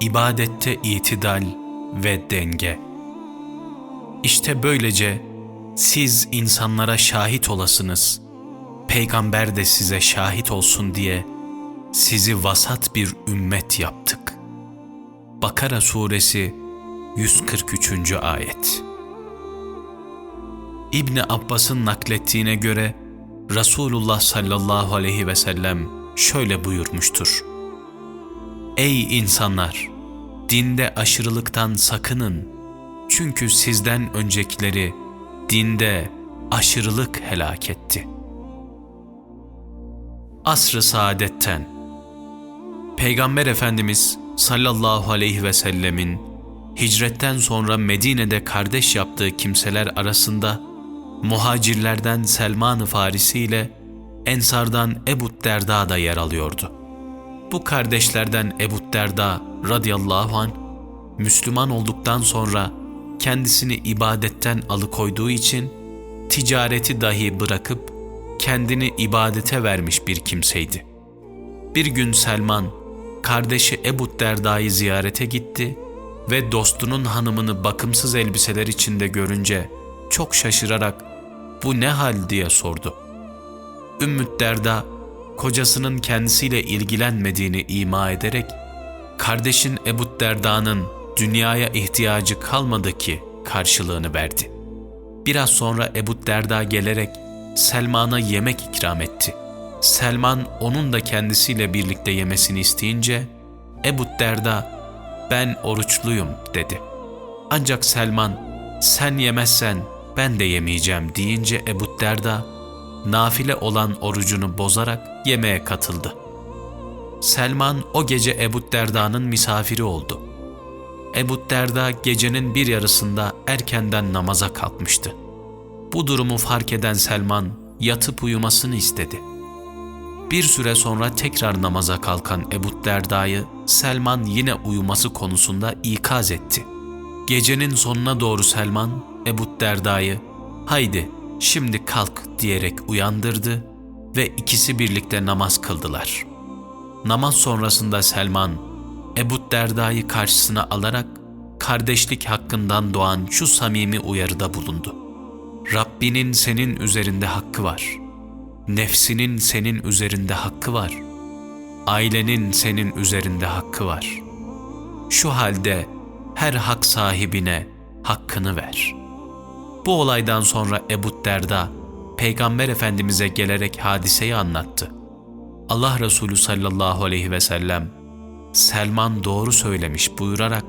ibadette itidal ve denge. İşte böylece siz insanlara şahit olasınız. Peygamber de size şahit olsun diye sizi vasat bir ümmet yaptık. Bakara suresi 143. ayet. İbni Abbas'ın naklettiğine göre Resulullah sallallahu aleyhi ve sellem şöyle buyurmuştur. Ey insanlar! Dinde aşırılıktan sakının. Çünkü sizden öncekileri dinde aşırılık helak etti. Asr-ı Saadet'ten Peygamber Efendimiz sallallahu aleyhi ve sellemin hicretten sonra Medine'de kardeş yaptığı kimseler arasında muhacirlerden Selman-ı Farisi ile Ensardan Ebu Derda da yer alıyordu. Bu kardeşlerden Ebu Derda radıyallahu an Müslüman olduktan sonra kendisini ibadetten alıkoyduğu için ticareti dahi bırakıp kendini ibadete vermiş bir kimseydi. Bir gün Selman, kardeşi Ebu Derda'yı ziyarete gitti ve dostunun hanımını bakımsız elbiseler içinde görünce çok şaşırarak bu ne hal diye sordu. Ümmü Derda, kocasının kendisiyle ilgilenmediğini ima ederek, kardeşin Ebu Derda'nın dünyaya ihtiyacı kalmadı ki karşılığını verdi. Biraz sonra Ebu Derda gelerek Selman'a yemek ikram etti. Selman onun da kendisiyle birlikte yemesini isteyince Ebu Derda ben oruçluyum dedi. Ancak Selman sen yemezsen ben de yemeyeceğim deyince Ebu Derda nafile olan orucunu bozarak yemeğe katıldı. Selman o gece Ebu Derda'nın misafiri oldu. Ebu Derda gecenin bir yarısında erkenden namaza kalkmıştı. Bu durumu fark eden Selman yatıp uyumasını istedi. Bir süre sonra tekrar namaza kalkan Ebu Derda'yı Selman yine uyuması konusunda ikaz etti. Gecenin sonuna doğru Selman Ebu Derda'yı haydi şimdi kalk diyerek uyandırdı ve ikisi birlikte namaz kıldılar. Namaz sonrasında Selman Ebu Derda'yı karşısına alarak kardeşlik hakkından doğan şu samimi uyarıda bulundu. Rabbinin senin üzerinde hakkı var. Nefsinin senin üzerinde hakkı var. Ailenin senin üzerinde hakkı var. Şu halde her hak sahibine hakkını ver. Bu olaydan sonra Ebu Derda, Peygamber Efendimiz'e gelerek hadiseyi anlattı. Allah Resulü sallallahu aleyhi ve sellem, Selman doğru söylemiş buyurarak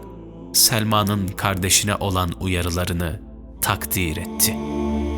Selman'ın kardeşine olan uyarılarını takdir etti.''